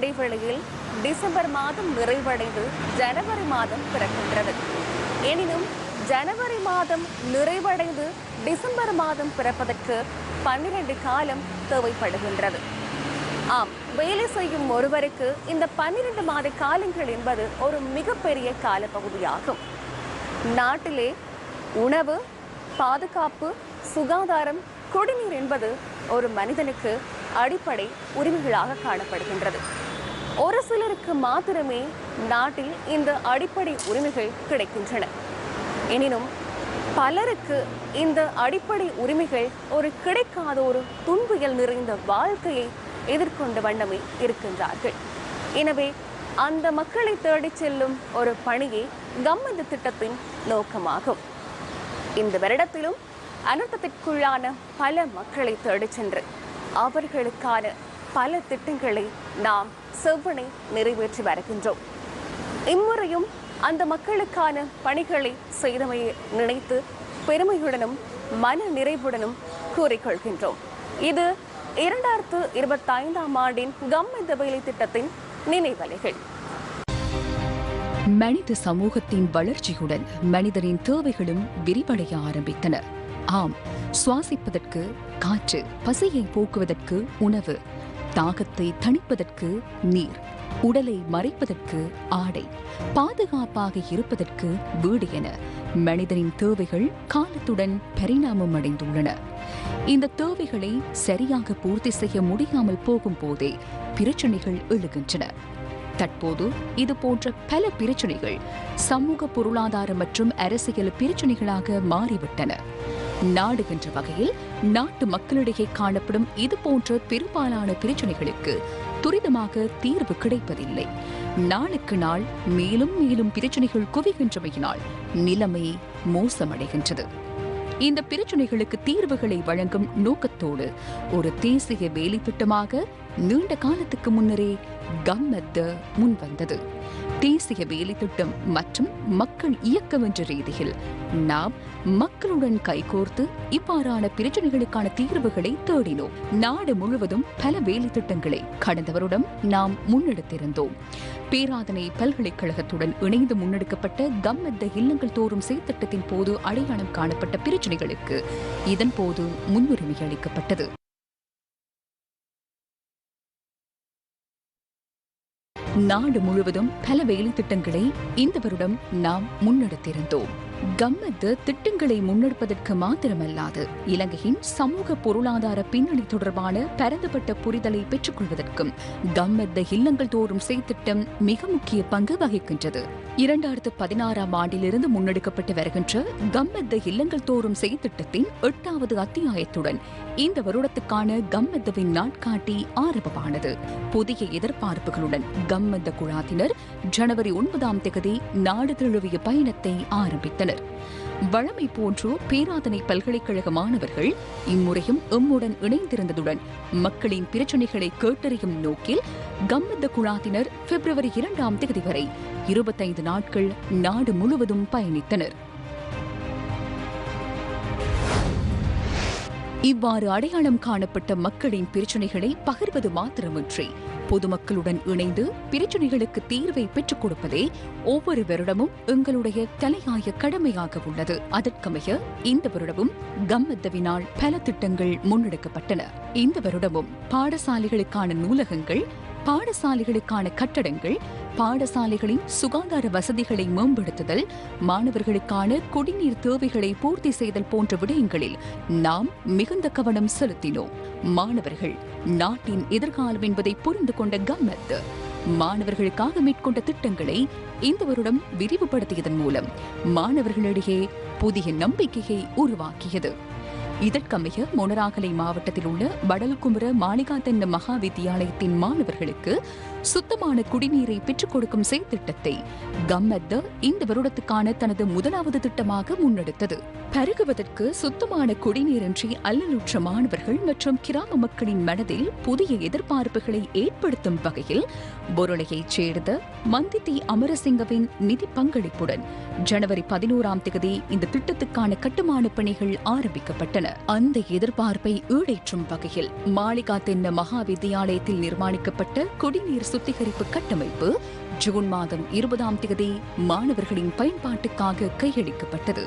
Second இடைவெளியில் December மாதம் நிறைவடைந்து ஜனவரி மாதம் பிறக்கின்றது. எனினும் ஜனவரி மாதம் நிறைவடைந்து டிசம்பர் மாதம் பிறப்பதற்கு பன்னிரண்டு காலம் தேவைப்படுகின்றது. ஆம் வேலை செய்யும் ஒருவருக்கு இந்த பன்னிரண்டு மாத காலங்கள் என்பது ஒரு மிகப்பெரிய காலப்பகுதியாகும். நாட்டிலே உணவு பாதுகாப்பு சுகாதாரம் குடிநீர் என்பது ஒரு மனிதனுக்கு அடிப்படை உரிமைகளாக காணப்படுகின்றது. ஒரு சிலருக்கு மாத்திரமே நாட்டில் இந்த அடிப்படை உரிமைகள் கிடைக்கின்றன. எனினும் பலருக்கு இந்த அடிப்படை உரிமைகள் ஒரு கிடைக்காத ஒரு துன்பியல் நிறைந்த வாழ்க்கையை எதிர்கொண்ட வண்ணமே இருக்கின்றார்கள். எனவே அந்த மக்களை தேடிச் செல்லும் ஒரு பணியே கம்மந்த திட்டத்தின் நோக்கமாகும். இந்த வருடத்திலும் அனர்த்தத்திற்குள்ளான பல மக்களை தேடிச் சென்று அவர்களுக்கான பல திட்டங்களை நாம் செவ்வனை நிறைவேற்றி வருகின்றோம். இம்முறையும் அந்த மக்களுக்கான பணிகளை செய்தமையை நினைத்து பெருமையுடனும் மன நிறைவுடனும் கூறிக்கொள்கின்றோம். இது இரண்டாயிரத்து இருபத்தைந்தாம் ஆண்டின் கம்மந்த வேலை திட்டத்தின் நினைவலைகள். மனித சமூகத்தின் வளர்ச்சியுடன் மனிதரின் தேவைகளும் விரிவடைய ஆரம்பித்தன. ஆம் சுவாசிப்பதற்கு காற்று பசியை போக்குவதற்கு உணவு தாகத்தை தணிப்பதற்கு நீர் உடலை மறைப்பதற்கு ஆடை பாதுகாப்பாக இருப்பதற்கு வீடு என மனிதனின் தேவைகள் காலத்துடன் பரிணாமம் அடைந்துள்ளன. இந்த தேவைகளை சரியாக பூர்த்தி செய்ய முடியாமல் போகும் போதே பிரச்சனைகள் எழுகின்றன. தற்போது இது போன்ற பல பிரச்சனைகள் சமூக பொருளாதார மற்றும் அரசியல் பிரச்சனைகளாக மாறிவிட்டன. நாடுகின்ற வகையில் நாட்டு மக்களிடையே காணப்படும் இதுபோன்ற பெரும்பாலான பிரச்சனைகளுக்கு துரிதமாக தீர்வு கிடைப்பதில்லை. நாளுக்கு நாள் மேலும் மேலும் பிரச்சனைகள் குவிகின்றமையினால் நிலைமை மோசமடைகின்றது. இந்த பிரச்சனைகளுக்கு தீர்வுகளை வழங்கும் நோக்கத்தோடு ஒரு தேசிய வேலைத்திட்டமாக நீண்ட காலத்துக்கு முன்னரே கம்மத்த முன்வந்தது. தேசிய வேலை திட்டம் மற்றும் மக்கள் இயக்கம் என்ற ரீதியில் நாம் மக்களுடன் கைகோர்த்து இவ்வாறான பிரச்சனைகளுக்கான தீர்வுகளை தேடினோம். நாடு முழுவதும் பல வேலை திட்டங்களை கடந்த வருடம் நாம் முன்னெடுத்திருந்தோம். பேராதனை பல்கலைக்கழகத்துடன் இணைந்து முன்னெடுக்கப்பட்ட கம்மத்த இல்லங்கள் தோறும் செயற்திட்டத்தின் போது அடையாளம் காணப்பட்ட பிரச்சனைகளுக்கு இதன் போது முன்னுரிமை அளிக்கப்பட்டது. நாடு முழுவதும் பல வேலை திட்டங்களை இந்த வருடம் நாம் முன்னெடுத்திருந்தோம். கம்மத்து திட்டங்களை முன்னெடுப்பதற்கு மாத்திரமல்லாது இலங்கையின் சமூக பொருளாதார பின்னணி தொடர்பான பரந்துபட்ட புரிதலை பெற்றுக்கொள்வதற்கும் கம்மத்த இல்லங்கள் தோறும் செய்திட்டம் மிக முக்கிய பங்கு வகிக்கின்றது. இரண்டாயிரத்து பதினாறாம் ஆண்டிலிருந்து முன்னெடுக்கப்பட்டு வருகின்ற கம்மத்த இல்லங்கள் தோறும் செய்திட்டத்தின் எட்டாவது அத்தியாயத்துடன் இந்த வருடத்துக்கான கம்மத்தவின் நாட்காட்டி ஆரம்பமானது. புதிய எதிர்பார்ப்புகளுடன் கம்மத்த குழாத்தினர் ஜனவரி ஒன்பதாம் தேதி நாடு தழுவிய பயணத்தை ஆரம்பித்தனர். வழமை போன்று பேராதனை பல்கலைக்கழக மாணவர்கள் இம்முறையும் எம்முடன் இணைந்திருந்ததுடன் மக்களின் பிரச்சனைகளை கேட்டறியும் நோக்கில் கம்மத்த குழாத்தினர் பிப்ரவரி இரண்டாம் தேதி வரை இருபத்தைந்து நாட்கள் நாடு முழுவதும் பயணித்தனர். இவ்வாறு அடையாளம் காணப்பட்ட மக்களின் பிரச்சனைகளை பகிர்வது மாத்திரமின்றி பொதுமக்களுடன் இணைந்து பிரச்சனைகளுக்கு தீர்வை பெற்றுக் கொடுப்பதே ஒவ்வொரு வருடமும் எங்களுடைய தலையாய கடமையாக உள்ளது. அதற்கமைய இந்த வருடமும் கம்மத்தவினால் பல திட்டங்கள் முன்னெடுக்கப்பட்டன. இந்த வருடமும் பாடசாலைகளுக்கான நூலகங்கள் பாடசாலைகளுக்கான கட்டடங்கள் பாடசாலைகளின் சுகாதார வசதிகளை மேம்படுத்துதல் மாணவர்களுக்கான குடிநீர் தேவைகளை பூர்த்தி செய்தல் போன்ற விடயங்களில் நாம் மிகுந்த கவனம் செலுத்தினோம். மாணவர்கள் நாட்டின் எதிர்காலம் என்பதை புரிந்து கொண்ட கம்மத்து மாணவர்களுக்காக மேற்கொண்ட திட்டங்களை இந்த வருடம் விரிவுபடுத்தியதன் மூலம் மாணவர்களிடையே புதிய நம்பிக்கையை உருவாக்கியது. இதற்கமைய மொனராகலை மாவட்டத்தில் உள்ள வடல்குமர மாளிகாத்தன்ன மகா வித்தியாலயத்தின் மாணவர்களுக்கு சுத்தமான குடிநீரை பெற்றுக் கொடுக்கும் செயற்திட்டத்தை கம்மத்த இந்த வருடத்துக்கான தனது முதலாவது திட்டமாக முன்னெடுத்தது. பருகுவதற்கு சுத்தமான குடிநீரின்றி அல்லலுற்ற மாணவர்கள் மற்றும் கிராம மக்களின் மனதில் புதிய எதிர்பார்ப்புகளை ஏற்படுத்தும் வகையில் பொருளையைச் சேர்ந்த மந்திதி அமரசிங்கவின் நிதி பங்களிப்புடன் ஜனவரி பதினோராம் தேதி இந்த திட்டத்துக்கான கட்டுமான பணிகள் ஆரம்பிக்கப்பட்டன. அந்த எதிர்பார்ப்பை ஈடேற்றும் வகையில் மாளிகா தென்ன மகா வித்தியாலயத்தில் நிர்மாணிக்கப்பட்ட குடிநீர் சுத்திகரிப்பு கட்டமைப்பு ஜூன் மாதம் இருபதாம் தேதி மாணவர்களின் பயன்பாட்டுக்காக கையளிக்கப்பட்டது.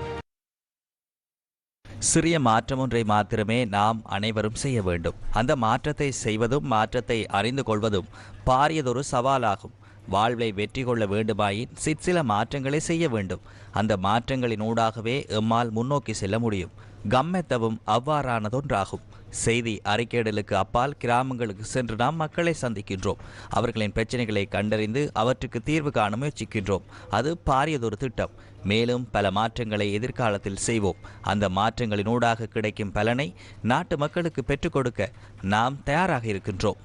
சிறிய மாற்றம் ஒன்றை மாத்திரமே நாம் அனைவரும் செய்ய வேண்டும். அந்த மாற்றத்தை செய்வதும் மாற்றத்தை அறிந்து கொள்வதும் பாரியதொரு சவாலாகும். வாழ்வை வெற்றி கொள்ள வேண்டுமாயின் சிற்சில மாற்றங்களை செய்ய வேண்டும். அந்த மாற்றங்களின் ஊடாகவே எம்மால் முன்னோக்கி செல்ல முடியும். கம்மெத்தவும் அவ்வாறானதொன்றாகும். செய்தி அறிக்கையிடலுக்கு அப்பால் கிராமங்களுக்கு சென்று நாம் மக்களை சந்திக்கின்றோம். அவர்களின் பிரச்சனைகளை கண்டறிந்து அவற்றுக்கு தீர்வு காண முயற்சிக்கின்றோம். அது பாரியதொரு திட்டம். மேலும் பல மாற்றங்களை எதிர்காலத்தில் செய்வோம். அந்த மாற்றங்களினூடாக கிடைக்கும் பலனை நாட்டு மக்களுக்கு பெற்றுக் கொடுக்க நாம் தயாராக இருக்கின்றோம்.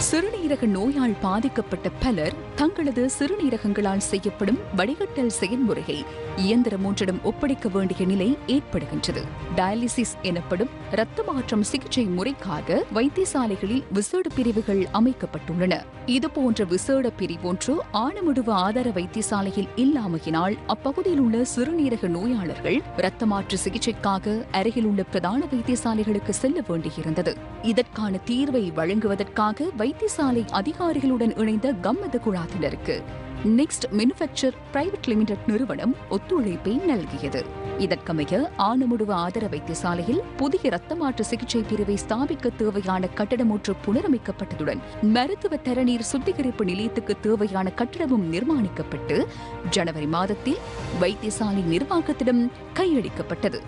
சிறுநீரக நோயால் பாதிக்கப்பட்ட பலர் தங்களது சிறுநீரகங்களால் செய்யப்படும் வடிகட்டல் செயல்முறையை இயந்திரம் ஒன்றிடம் ஒப்படைக்க வேண்டிய நிலை ஏற்படுகின்றது. டயாலிசிஸ் எனப்படும் இரத்த மாற்றம் சிகிச்சை முறைக்காக வைத்தியசாலைகளில் விசேட பிரிவுகள் அமைக்கப்பட்டுள்ளன. இதுபோன்ற விசேட பிரிவொன்று ஆனமுடுவ ஆதார வைத்தியசாலையில் இல்லாமையினால் அப்பகுதியில் உள்ள சிறுநீரக நோயாளர்கள் இரத்த மாற்று சிகிச்சைக்காக அருகில் உள்ள பிரதான வைத்தியசாலைகளுக்கு செல்ல வேண்டியிருந்தது. இதற்கான தீர்வை வழங்குவதற்காக வைத்தியசாலை அதிகாரிகளுடன் இணைந்த கம்மத குழாத்தினருக்கு நெக்ஸ்ட் மேனுஃபேக்சர் பிரைவேட் லிமிடெட் நிறுவனம் ஒத்துழைப்பை நல்கியது. இதற்கமைய ஆனமுடுவ ஆதர வைத்தியசாலையில் புதிய ரத்த மாற்று சிகிச்சை பிரிவை ஸ்தாபிக்க தேவையான கட்டடம் ஒன்று புனரமைக்கப்பட்டதுடன் மருத்துவ தரநீர் சுத்திகரிப்பு நிலையத்துக்கு தேவையான கட்டடமும் நிர்மாணிக்கப்பட்டு ஜனவரி மாதத்தில் வைத்தியசாலை நிர்வாகத்திடம் கையளிக்கப்பட்டது.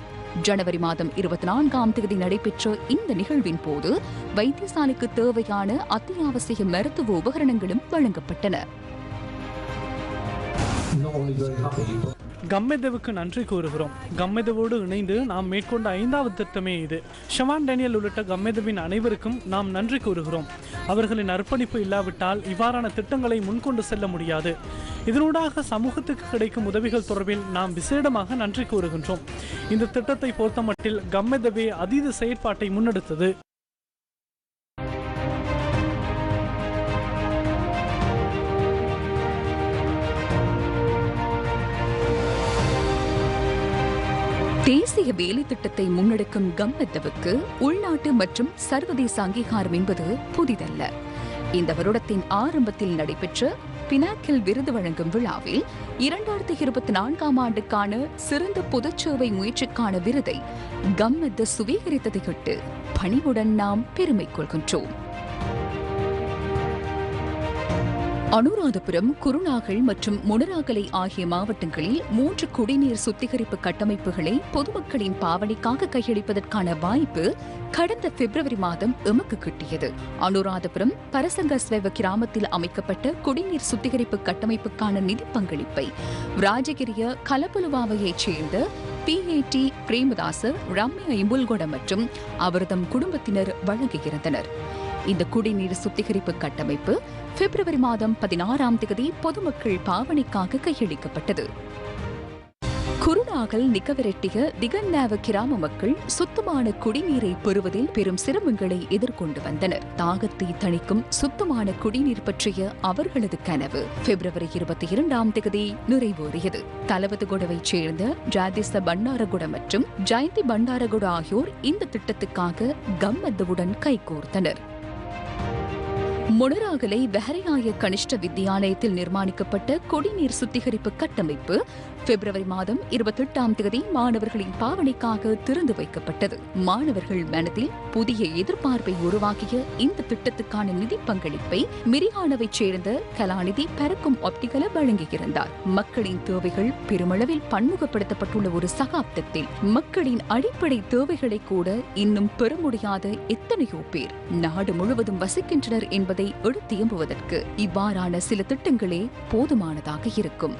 ஜனவரி மாதம் இருபத்தி நான்காம் தேதி நடைபெற்ற இந்த நிகழ்வின் போது வைத்தியசாலைக்கு தேவையான அத்தியாவசிய மருத்துவ உபகரணங்களும் வழங்கப்பட்டன. கம்மெதவுக்கு நன்றி கூறுகிறோம். கம்மெதவோடு இணைந்து நாம் மேற்கொண்ட ஐந்தாவது திட்டமே இது. ஷவான் டேனியல் உள்ளிட்ட கம்மெதவின் அனைவருக்கும் நாம் நன்றி கூறுகிறோம். அவர்களின் அர்ப்பணிப்பு இல்லாவிட்டால் இவ்வாறான திட்டங்களை முன்கொண்டு செல்ல முடியாது. இதனூடாக சமூகத்துக்கு கிடைக்கும் உதவிகள் தொடர்பில் நாம் விசேடமாக நன்றி கூறுகின்றோம். இந்த திட்டத்தை பொறுத்தமட்டில் கம்மெதவே அதீத செயற்பாட்டை முன்னெடுத்தது. தேசிய வேலை திட்டத்தை முன்னெடுக்கும் கம்மெத்தவுக்கு உள்நாட்டு மற்றும் சர்வதேச அங்கீகாரம் என்பது புதிதல்ல. இந்த வருடத்தின் ஆரம்பத்தில் நடைபெற்ற பினாக்கில் விருது வழங்கும் விழாவில் இரண்டாயிரத்தி இருபத்தி நான்காம் ஆண்டுக்கான சிறந்த பொதுச்சேவை முயற்சிக்கான விருதை கம்மெத்த சுவீகரித்ததையிட்டு பணிவுடன் நாம் பெருமை கொள்கின்றோம். அனுராதபுரம் குருநாகல் மற்றும் முனராகலை ஆகிய மாவட்டங்களில் மூன்று குடிநீர் சுத்திகரிப்பு கட்டமைப்புகளை பொதுமக்களின் பாவனைக்காக கையளிப்பதற்கான வாய்ப்பு கடந்த பிப்ரவரி மாதம் எமக்கு கிட்டியது. அனுராதபுரம் பரசங்கஸ்வெவ கிராமத்தில் அமைக்கப்பட்ட குடிநீர் சுத்திகரிப்பு கட்டமைப்புக்கான நிதி பங்களிப்பை ராஜகிரிய கலபுலுவாவையைச் சேர்ந்த பிஏடி பிரேமதாச ரம்யா இம்புல்கொட மற்றும் அவரதம் குடும்பத்தினர் வழங்கியிருந்தனர் இந்த குடிநீர் சுத்திகரிப்பு கட்டமைப்பு பிப்ரவரி மாதம் பதினாறாம் தேதி பொதுமக்கள் பாவனைக்காக கையளிக்கப்பட்டது. குருநாகல் நிக்கவரெட்டிய திகன்னாவ கிராம மக்கள் சுத்தமான குடிநீரை பெறுவதில் பெரும் சிரமங்களை எதிர்கொண்டு வந்தனர். தாகத்தை தணிக்கும் சுத்தமான குடிநீர் பற்றிய அவர்களது கனவு பிப்ரவரி இருபத்தி இரண்டாம் தேதி நிறைவேறியது. தலவதுகொடவைச் சேர்ந்த ஜாதிச பண்டாரகுட மற்றும் ஜெயந்தி பண்டாரகுட ஆகியோர் இந்த திட்டத்துக்காக கம்மத்தவுடன் கைகோர்த்தனர். முனராகலை பெஹரையாய கனிஷ்ட வித்தியாலயத்தில் நிர்மாணிக்கப்பட்ட குடிநீர் சுத்திகரிப்பு கட்டமைப்பு பிப்ரவரி மாதம் இருபத்தெட்டாம் தேதி மாணவர்களின் பாவனைக்காக திறந்து வைக்கப்பட்டது. மாணவர்கள் மனதில் புதிய எதிர்பார்ப்பை உருவாக்கிய இந்த திட்டத்துக்கான நிதி பங்களிப்பை மிரியானவைச் சேர்ந்த கலாநிதி பறக்கும் ஒப்டிகல வழங்கியிருந்தார். மக்களின் தேவைகள் பெருமளவில் பன்முகப்படுத்தப்பட்டுள்ள ஒரு சகாப்தத்தில் மக்களின் அடிப்படை தேவைகளை கூட இன்னும் பெற முடியாத எத்தனையோ பேர். நாடு முழுவதும் வசிக்கின்றனர் என்பது எடுத்தியம்புவதற்கு இவ்வாறான சில திட்டங்களே போதுமானதாக இருக்கும்.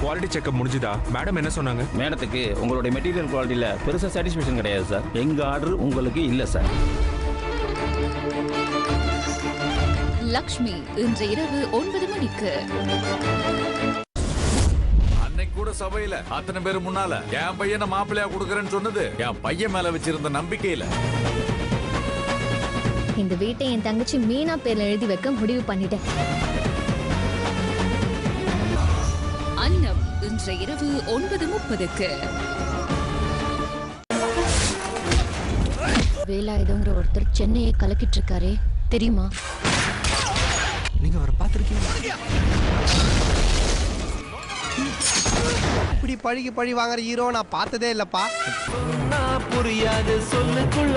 குவாலிட்டி செக்அப் முடிஞ்சுதா? மேடம் என்ன சொன்னாங்க? மேடத்துக்கு உங்களுடைய மெட்டீரியல் குவாலிட்டியில் பெருசாக சாட்டிஸ்ஃபேக்ஷன் கிடையாது சார் எங்கள் ஆர்டர் உங்களுக்கு இல்லை சார் லக்ஷ்மி இன்று இரவு ஒன்பது மணிக்கு. அன்னைக்கு கூட சபையில அத்தனை பேர் முன்னால என் பையனை மாப்பிள்ளையா கொடுக்கறேன்னு சொன்னது என் பையன் மேல வச்சிருந்த நம்பிக்கையில. இந்த வீட்டை என் தங்கச்சி மீனா பேர்ல எழுதி வைக்க முடிவு பண்ணிட்டேன். அன்னம் இன்று இரவு ஒன்பது முப்பதுக்கு. வேலாயுதங்கிற ஒருத்தர் சென்னையை கலக்கிட்டு இருக்காரே தெரியுமா? இப்படி பழிக்கு பழி வாங்குற ஹீரோ நான் பார்த்ததே இல்லப்பா. புரியாது சொல்லுக்குள்ள.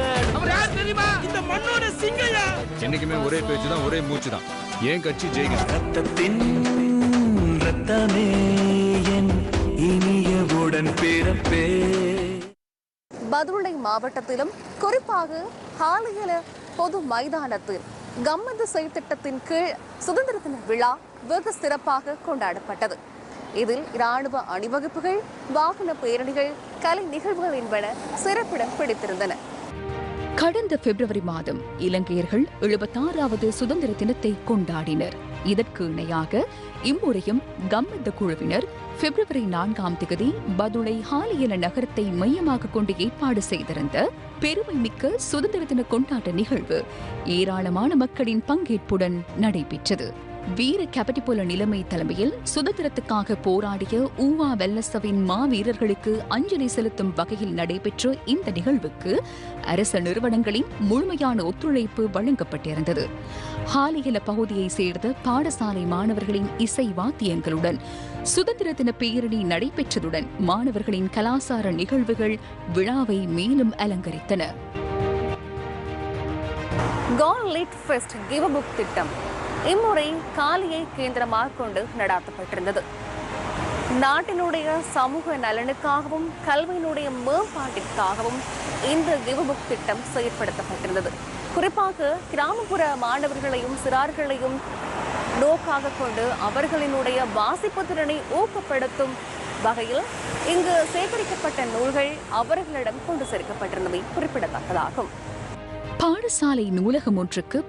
என்னைக்குமே ஒரே பேச்சு தான் ஒரே மூச்சு தான் ஏன் கட்சி ஜெயிக்கணும் ரத்தத்தின் ரத்தமே என் இனிய உடன் பிறப்பே. மாவட்டத்திலும் குறிப்பாக ஹாலியல பொது மைதானத்தில் கம்மது திட்டத்தின் கீழ் சுதந்திர தின விழா வெகு சிறப்பாக கொண்டாடப்பட்டது. இதில் இராணுவ அணிவகுப்புகள் வாகன பேரணிகள் கலை நிகழ்வுகள் என்பன சிறப்பிடம் பிடித்திருந்தன. கடந்த பிப்ரவரி மாதம் இலங்கையர்கள் எழுபத்தாறாவது சுதந்திர தினத்தை கொண்டாடினர். இதற்கு இணையாக இம்முறையும் கம்மந்த குழுவினர் பிப்ரவரி நான்காம் திகதி பதுளை ஹாலியன நகரத்தை மையமாக கொண்டு ஏற்பாடு செய்திருந்த பெருமை மிக்க சுதந்திர தின கொண்டாட்ட நிகழ்வு ஏராளமான மக்களின் பங்கேற்புடன் நடைபெற்றது. வீர கபட்டிபுல நிலைமை தலைமையில் சுதந்திரத்துக்காக போராடிய ஊவா வெல்லசவின் மாவீரர்களுக்கு அஞ்சலி செலுத்தும் வகையில் நடைபெற்ற இந்த நிகழ்வுக்கு அரச நிறுவனங்களின் முழுமையான ஒத்துழைப்பு வழங்கப்பட்டிருந்தது. ஹாலியல பகுதியைச் சேர்ந்த பாடசாலை மாணவர்களின் இசை வாத்தியங்களுடன் சுதந்திர தின பேரணி நடைபெற்றதுடன் மாணவர்களின் கலாசார நிகழ்வுகள் விழாவை மேலும் அலங்கரித்தன. கான் லிட் ஃபெஸ்ட் கிவ் புக் திட்டம். இம்முறை காலியை கேந்திரமாக கொண்டு நடாத்தப்பட்டிருந்தது. நாட்டினுடைய சமூக நலனுக்காகவும் கல்வியினுடைய மேம்பாட்டிற்காகவும் இந்த கிவ்புக் திட்டம் செயற்படுத்தப்பட்டிருந்தது. குறிப்பாக கிராமப்புற மாணவர்களையும் சிறார்களையும் நோக்காக கொண்டு அவர்களினுடைய வாசிப்பு திறனை ஊக்கப்படுத்தும் வகையில் இங்கு சேகரிக்கப்பட்ட நூல்கள் அவர்களிடம் கொண்டு சேர்க்கப்பட்டிருந்தவை குறிப்பிடத்தக்கதாகும். பாடசாலை நூலகம் ஒன்றுக்கு